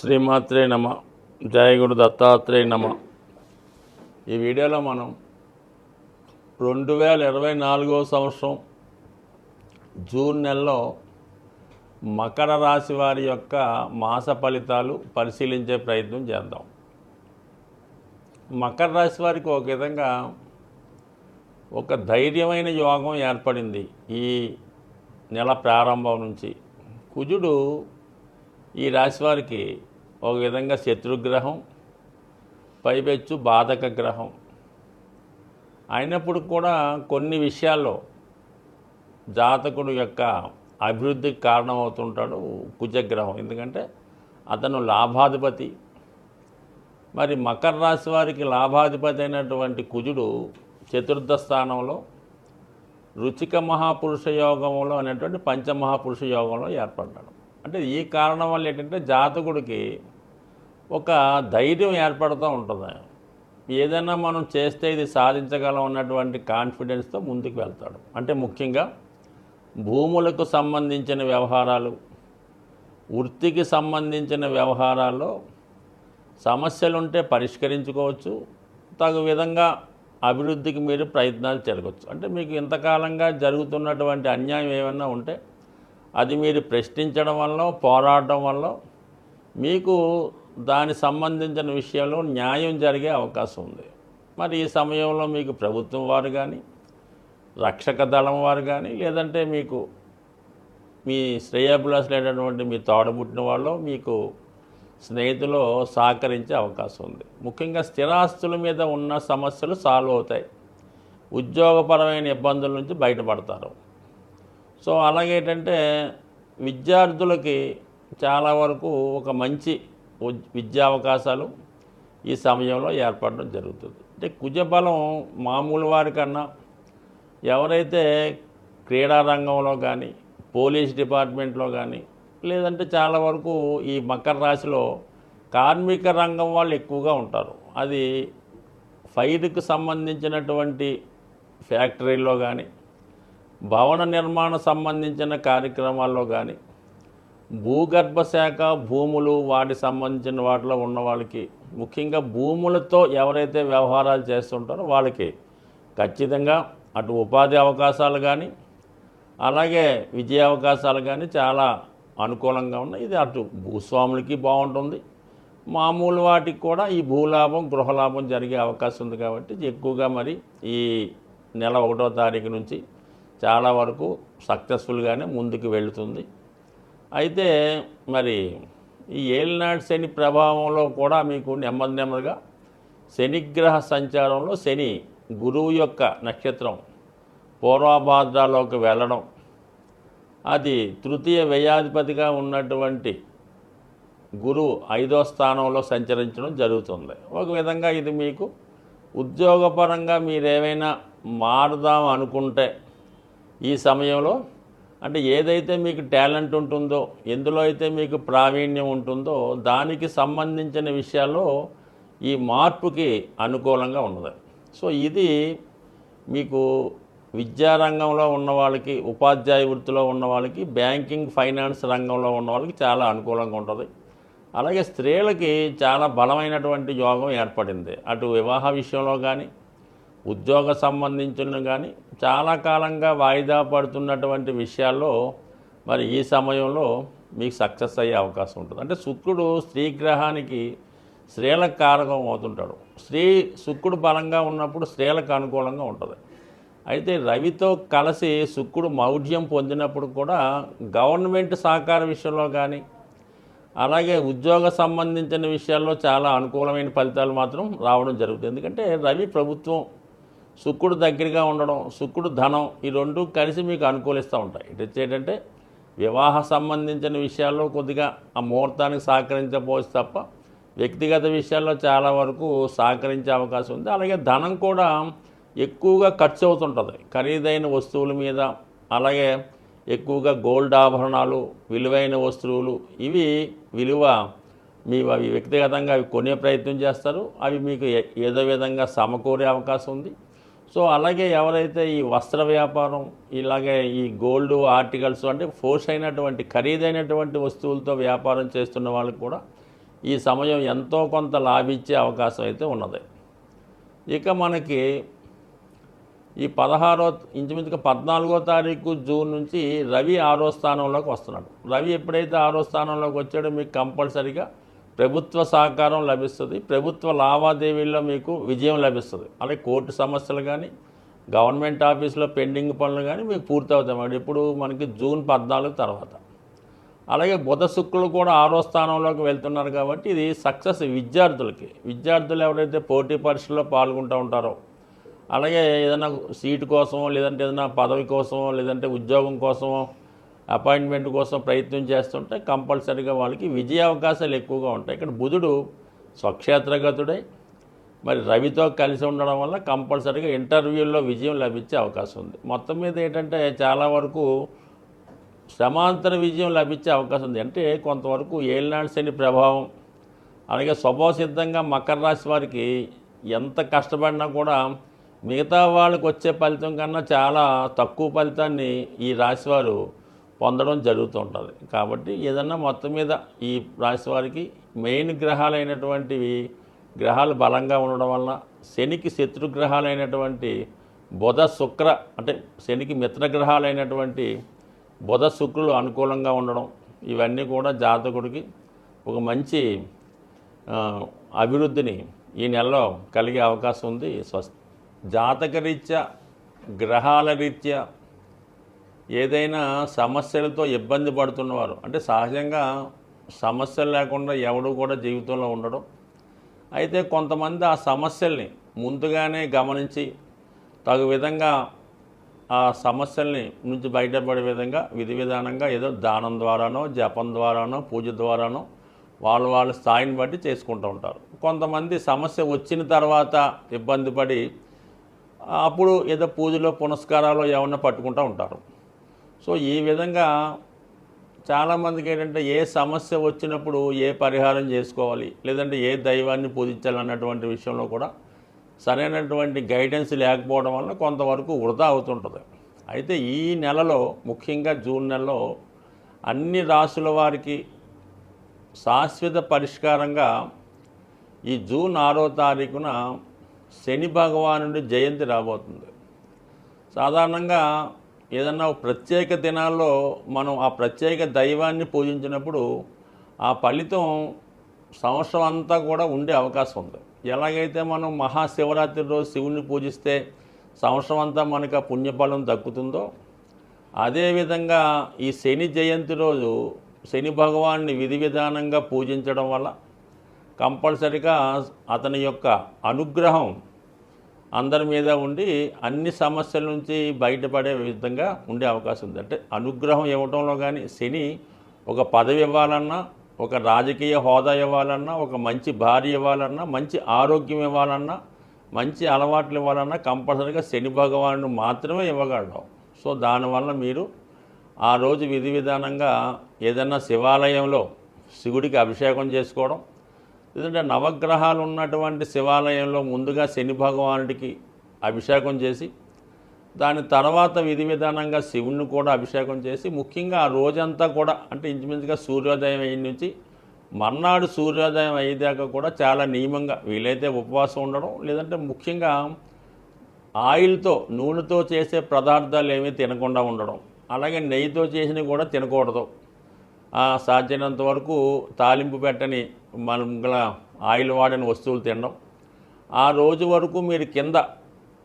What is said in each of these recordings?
శ్రీమాత్రే నమ. జయగుడు దత్తాత్రేయ నమ. ఈ వీడియోలో మనం రెండు వేల ఇరవై నాలుగో సంవత్సరం జూన్ నెలలో మకర రాశి వారి యొక్క మాస ఫలితాలు పరిశీలించే ప్రయత్నం చేద్దాం. మకర రాశి వారికి ఒక విధంగా ఒక ధైర్యమైన యోగం ఏర్పడింది ఈ నెల ప్రారంభం నుంచి. కుజుడు ఈ రాశి వారికి ఒక విధంగా శత్రుగ్రహం పైపెచ్చు బాధక గ్రహం. అయినప్పుడు కూడా కొన్ని విషయాల్లో జాతకుడు యొక్క అభివృద్ధికి కారణమవుతుంటాడు కుజగ్రహం. ఎందుకంటే అతను లాభాధిపతి. మరి మకర రాశి వారికి లాభాధిపతి అయినటువంటి కుజుడు చతుర్థ స్థానంలో రుచిక మహాపురుష యోగంలో అనేటువంటి పంచమహాపురుష యోగంలో ఏర్పడ్డాడు. అంటే ఈ కారణం వల్ల ఏంటంటే జాతకుడికి ఒక ధైర్యం ఏర్పడుతూ ఉంటుంది. ఏదైనా మనం చేస్తే ఇది సాధించగలం అన్నటువంటి కాన్ఫిడెన్స్తో ముందుకు వెళ్తాడు. అంటే ముఖ్యంగా భూములకు సంబంధించిన వ్యవహారాలు వృత్తికి సంబంధించిన వ్యవహారాల్లో సమస్యలుంటే పరిష్కరించుకోవచ్చు. తగు విధంగా అభివృద్ధికి మీరు ప్రయత్నాలు జరగవచ్చు అంటే మీకు ఇంతకాలంగా జరుగుతున్నటువంటి అన్యాయం ఏమన్నా ఉంటే అది మీరు ప్రశ్నించడం వల్ల పోరాడడం వల్ల మీకు దానికి సంబంధించిన విషయంలో న్యాయం జరిగే అవకాశం ఉంది. మరి ఈ సమయంలో మీకు ప్రభుత్వం వారు కానీ రక్షక దళం వారు కానీ లేదంటే మీకు మీ శ్రేయాభిలాషులైనటువంటి మీ తోడబుట్టిన వాళ్ళు మీకు స్నేహితులు సహకరించే అవకాశం ఉంది. ముఖ్యంగా స్థిరాస్తుల మీద ఉన్న సమస్యలు సాల్వ్ అవుతాయి. ఉద్యోగపరమైన ఇబ్బందుల నుంచి బయటపడతారు. సో అలాగే ఏంటంటే విద్యార్థులకి చాలా వరకు ఒక మంచి ఉద్- విద్యా అవకాశాలు ఈ సమయంలో ఏర్పడడం జరుగుతుంది. అంటే కుజబలం మామూలు వారికన్నా ఎవరైతే క్రీడా రంగంలో కానీ పోలీస్ డిపార్ట్మెంట్లో కానీ లేదంటే చాలా వరకు ఈ మకర రాశిలో కార్మిక రంగం వాళ్ళు ఎక్కువగా ఉంటారు. అది ఫైర్కి సంబంధించినటువంటి ఫ్యాక్టరీల్లో కానీ భవన నిర్మాణ సంబంధించిన కార్యక్రమాల్లో కానీ భూగర్భ శాఖ భూములు వాటి సంబంధించిన వాటిలో ఉన్న వాళ్ళకి ముఖ్యంగా భూములతో ఎవరైతే వ్యవహారాలు చేస్తుంటారో వాళ్ళకి ఖచ్చితంగా అటు ఉపాధి అవకాశాలు కానీ అలాగే విజయ అవకాశాలు కానీ చాలా అనుకూలంగా ఉన్నాయి. ఇది అటు భూస్వాములకి బాగుంటుంది. మామూలు వాటికి కూడా ఈ భూలాభం గృహలాభం జరిగే అవకాశం ఉంది కాబట్టి ఎక్కువగా మరి ఈ నెల ఒకటో తారీఖు నుంచి చాలా వరకు సక్సెస్ఫుల్గానే ముందుకు వెళుతుంది. అయితే మరి ఈ ఏలినాడు శని ప్రభావంలో కూడా మీకు నెమ్మది నెమ్మదిగా శనిగ్రహ సంచారంలో శని గురువు యొక్క నక్షత్రం పూర్వభాద్రాలోకి వెళ్ళడం అది తృతీయ వ్యయాధిపతిగా ఉన్నటువంటి గురువు ఐదో స్థానంలో సంచరించడం జరుగుతుంది. ఒక విధంగా ఇది మీకు ఉద్యోగపరంగా మీరేమైనా మారుదాం అనుకుంటే ఈ సమయంలో అంటే ఏదైతే మీకు టాలెంట్ ఉంటుందో ఎందులో అయితే మీకు ప్రావీణ్యం ఉంటుందో దానికి సంబంధించిన విషయాల్లో ఈ మార్పుకి అనుకూలంగా ఉన్నది. సో ఇది మీకు విద్యారంగంలో ఉన్న వాళ్ళకి ఉపాధ్యాయ వృత్తిలో ఉన్న వాళ్ళకి బ్యాంకింగ్ ఫైనాన్స్ రంగంలో ఉన్న వాళ్ళకి చాలా అనుకూలంగా ఉంటుంది. అలాగే స్త్రీలకి చాలా బలమైనటువంటి యోగం ఏర్పడింది. అటు వివాహ విషయంలో కానీ ఉద్యోగ సంబంధించిన కానీ చాలా కాలంగా వాయిదా పడుతున్నటువంటి విషయాల్లో మరి ఈ సమయంలో మీకు సక్సెస్ అయ్యే అవకాశం ఉంటుంది. అంటే శుక్రుడు స్త్రీ గ్రహానికి స్త్రీలకు కారకం అవుతుంటాడు. స్త్రీ శుక్రుడు బలంగా ఉన్నప్పుడు స్త్రీలకు అనుకూలంగా ఉంటుంది. అయితే రవితో కలిసి శుక్రుడు మౌఢ్యం పొందినప్పుడు కూడా గవర్నమెంట్ సహకార విషయంలో కానీ అలాగే ఉద్యోగ సంబంధించిన విషయాల్లో చాలా అనుకూలమైన ఫలితాలు మాత్రం రావడం జరుగుతుంది. ఎందుకంటే రవి ప్రభుత్వం శుక్రుడు దగ్గరగా ఉండడం శుక్రుడు ధనం ఈ రెండు కలిసి మీకు అనుకూలిస్తూ ఉంటాయి. ఇటు వచ్చేటంటే వివాహ సంబంధించిన విషయాల్లో కొద్దిగా ఆ ముహూర్తానికి సహకరించకపోవచ్చు తప్ప వ్యక్తిగత విషయాల్లో చాలా వరకు సహకరించే అవకాశం ఉంది. అలాగే ధనం కూడా ఎక్కువగా ఖర్చు అవుతుంటుంది. ఖరీదైన వస్తువుల మీద అలాగే ఎక్కువగా గోల్డ్ ఆభరణాలు విలువైన వస్తువులు ఇవి విలువ మీ అవి వ్యక్తిగతంగా అవి కొనే ప్రయత్నం చేస్తారు. అవి మీకు ఏ- ఏదో విధంగా సమకూరే అవకాశం ఉంది. సో అలాగే ఎవరైతే ఈ వస్త్ర వ్యాపారం ఇలాగే ఈ గోల్డ్ ఆర్టికల్స్ అంటే ఫోర్స్ అయినటువంటి ఖరీదైనటువంటి వస్తువులతో వ్యాపారం చేస్తున్న వాళ్ళకి కూడా ఈ సమయం ఎంతో కొంత లాభించే అవకాశం అయితే ఉన్నది. ఇక మనకి ఈ పదహారో ఇంచుమించుగా పద్నాలుగో తారీఖు జూన్ నుంచి రవి ఆరో స్థానంలోకి వస్తున్నాడు. రవి ఎప్పుడైతే ఆరో స్థానంలోకి వచ్చాడో మీకు కంపల్సరిగా ప్రభుత్వ సహకారం లభిస్తుంది. ప్రభుత్వ లావాదేవీల్లో మీకు విజయం లభిస్తుంది. అలాగే కోర్టు సమస్యలు కానీ గవర్నమెంట్ ఆఫీసులో పెండింగ్ పనులు కానీ మీకు పూర్తి అవుతాయి ఇప్పుడు మనకి జూన్ పద్నాలుగు తర్వాత. అలాగే బుధ శుక్రులు కూడా ఆరో స్థానంలోకి వెళ్తున్నారు కాబట్టి ఇది సక్సెస్ విద్యార్థులకి. విద్యార్థులు ఎవరైతే పోటీ పరీక్షల్లో పాల్గొంటూ ఉంటారో అలాగే ఏదైనా సీటు కోసమో లేదంటే ఏదైనా పదవి కోసమో లేదంటే ఉద్యోగం కోసమో అపాయింట్మెంట్ కోసం ప్రయత్నం చేస్తుంటే కంపల్సరీగా వాళ్ళకి విజయ అవకాశాలు ఎక్కువగా ఉంటాయి. ఇక్కడ బుధుడు స్వక్షేత్రగతుడై. మరి రవితో కలిసి ఉండడం వల్ల కంపల్సరీగా ఇంటర్వ్యూల్లో విజయం లభించే అవకాశం ఉంది. మొత్తం మీద ఏంటంటే చాలా వరకు సమాంతర విజయం లభించే అవకాశం ఉంది. అంటే కొంతవరకు ఏలినాడు శని ప్రభావం అలాగే స్వభావ సిద్ధంగా మకర రాశి వారికి ఎంత కష్టపడినా కూడా మిగతా వాళ్ళకి వచ్చే ఫలితం కన్నా చాలా తక్కువ ఫలితాన్ని ఈ రాశివారు పొందడం జరుగుతూ ఉంటుంది. కాబట్టి ఏదన్నా మొత్తం మీద ఈ రాశి వారికి మెయిన్ గ్రహాలైనటువంటివి గ్రహాలు బలంగా ఉండడం వలన శనికి శత్రుగ్రహాలైనటువంటి బుధ శుక్ర అంటే శనికి మిత్రగ్రహాలైనటువంటి బుధ శుక్రులు అనుకూలంగా ఉండడం ఇవన్నీ కూడా జాతకుడికి ఒక మంచి అభివృద్ధిని ఈ నెలలో కలిగే అవకాశం ఉంది. స్వస్ జాతకరీత్యా గ్రహాల రీత్యా ఏదైనా సమస్యలతో ఇబ్బంది పడుతున్నవారు అంటే సహజంగా సమస్యలు లేకుండా ఎవడు కూడా జీవితంలో ఉండడం. అయితే కొంతమంది ఆ సమస్యల్ని ముందుగానే గమనించి తగు విధంగా ఆ సమస్యల్ని నుంచి బయటపడే విధంగా విధి విధానంగా ఏదో దానం ద్వారానో జపం ద్వారానో పూజ ద్వారానో వాళ్ళు వాళ్ళ స్థాయిని బట్టి చేసుకుంటూ ఉంటారు. కొంతమంది సమస్య వచ్చిన తర్వాత ఇబ్బంది పడి అప్పుడు ఏదో పూజలో పునస్కారాలు ఏమన్నా పట్టుకుంటూ ఉంటారు. సో ఈ విధంగా చాలామందికి ఏంటంటే ఏ సమస్య వచ్చినప్పుడు ఏ పరిహారం చేసుకోవాలి లేదంటే ఏ దైవాన్ని పూజించాలి అన్నటువంటి విషయంలో కూడా సరైనటువంటి గైడెన్స్ లేకపోవడం వల్ల కొంతవరకు వృధా అవుతుంటుంది. అయితే ఈ నెలలో ముఖ్యంగా జూన్ నెలలో అన్ని రాసుల వారికి శాశ్వత పరిష్కారంగా ఈ జూన్ ఆరో తారీఖున శని భగవానుడి జయంతి రాబోతుంది. సాధారణంగా ఏదన్నా ప్రత్యేక దినాల్లో మనం ఆ ప్రత్యేక దైవాన్ని పూజించినప్పుడు ఆ ఫలితం సంవత్సరం అంతా కూడా ఉండే అవకాశం ఉంది. ఎలాగైతే మనం మహాశివరాత్రి రోజు శివుని పూజిస్తే సంవత్సరం అంతా మనకు ఆ పుణ్యఫలం దక్కుతుందో అదేవిధంగా ఈ శని జయంతి రోజు శని భగవాన్ని విధి విధానంగా పూజించడం వల్ల కంపల్సరిగా అతని యొక్క అనుగ్రహం అందరి మీద ఉండి అన్ని సమస్యల నుంచి బయటపడే విధంగా ఉండే అవకాశం ఉంది. అంటే అనుగ్రహం ఇవ్వడంలో కానీ శని ఒక పదవి ఇవ్వాలన్నా ఒక రాజకీయ హోదా ఇవ్వాలన్నా ఒక మంచి భార్య ఇవ్వాలన్నా మంచి ఆరోగ్యం ఇవ్వాలన్నా మంచి అలవాట్లు ఇవ్వాలన్నా కంపల్సరీగా శని భగవానుడు మాత్రమే ఇవ్వగలడం. సో దానివల్ల మీరు ఆ రోజు విధి విధానంగా ఏదైనా శివాలయంలో శివుడికి అభిషేకం చేసుకోవడం లేదంటే నవగ్రహాలు ఉన్నటువంటి శివాలయంలో ముందుగా శని భగవానుడికి అభిషేకం చేసి దాని తర్వాత విధి విధానంగా శివుణ్ణి కూడా అభిషేకం చేసి ముఖ్యంగా ఆ రోజంతా కూడా అంటే ఇంచుమించుగా సూర్యోదయం అయిన నుంచి మర్నాడు సూర్యోదయం అయ్యేదాకా కూడా చాలా నియమంగా వీలైతే ఉపవాసం ఉండడం లేదంటే ముఖ్యంగా ఆయిల్తో నూనెతో చేసే పదార్థాలు ఏమీ తినకుండా ఉండడం అలాగే నెయ్యితో చేసినవి కూడా తినకూడదు. సాధ్యమైనంత వరకు తాలింపు పెట్టని మనం గల ఆయిల్ వాడని వస్తువులు తినడం. ఆ రోజు వరకు మీరు కింద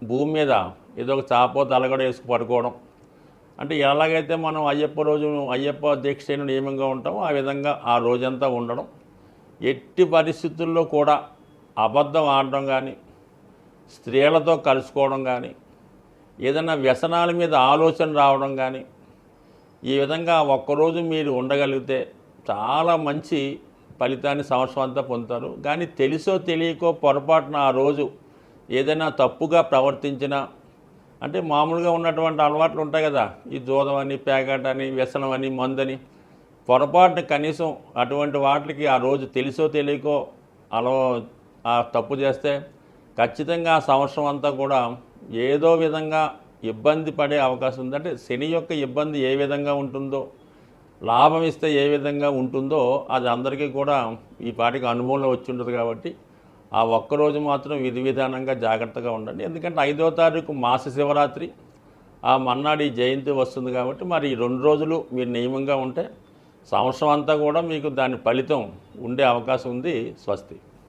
భూమి మీద ఏదో ఒక చాపో తలగడ వేసుకు పడుకోవడం. అంటే ఎలాగైతే మనం అయ్యప్ప రోజు అయ్యప్ప దీక్ష నియమంగా ఉంటామో ఆ విధంగా ఆ రోజంతా ఉండడం. ఎట్టి పరిస్థితుల్లో కూడా అబద్ధం ఆడడం కానీ స్త్రీలతో కలుసుకోవడం కానీ ఏదైనా వ్యసనాల మీద ఆలోచన రావడం కానీ ఈ విధంగా ఒక్కరోజు మీరు ఉండగలిగితే చాలా మంచి ఫలితాన్ని సంవత్సరం అంతా పొందుతారు. కానీ తెలుసో తెలియకో పొరపాటున ఆ రోజు ఏదైనా తప్పుగా ప్రవర్తించినా అంటే మామూలుగా ఉన్నటువంటి అలవాట్లు ఉంటాయి కదా ఈ జూదం అని ప్యాకెట్ అని వ్యసనం అని మందని పొరపాటున కనీసం అటువంటి వాటికి ఆ రోజు తెలుసో తెలియకో అలవ ఆ తప్పు చేస్తే ఖచ్చితంగా ఆ సంవత్సరం అంతా కూడా ఏదో విధంగా ఇబ్బంది పడే అవకాశం ఉందంటే శని యొక్క ఇబ్బంది ఏ విధంగా ఉంటుందో లాభం ఇస్తే ఏ విధంగా ఉంటుందో అది అందరికీ కూడా ఈ పాటికి అనుభవంలో వచ్చి ఉంటుంది కాబట్టి ఆ ఒక్కరోజు మాత్రం విధి విధానంగా జాగ్రత్తగా ఉండండి. ఎందుకంటే ఐదో తారీఖు మాస శివరాత్రి ఆ మన్నాడు జయంతి వస్తుంది కాబట్టి మరి ఈ రెండు రోజులు మీరు నియమంగా ఉంటే సంవత్సరం అంతా కూడా మీకు దాని ఫలితం ఉండే అవకాశం ఉంది స్వస్తి.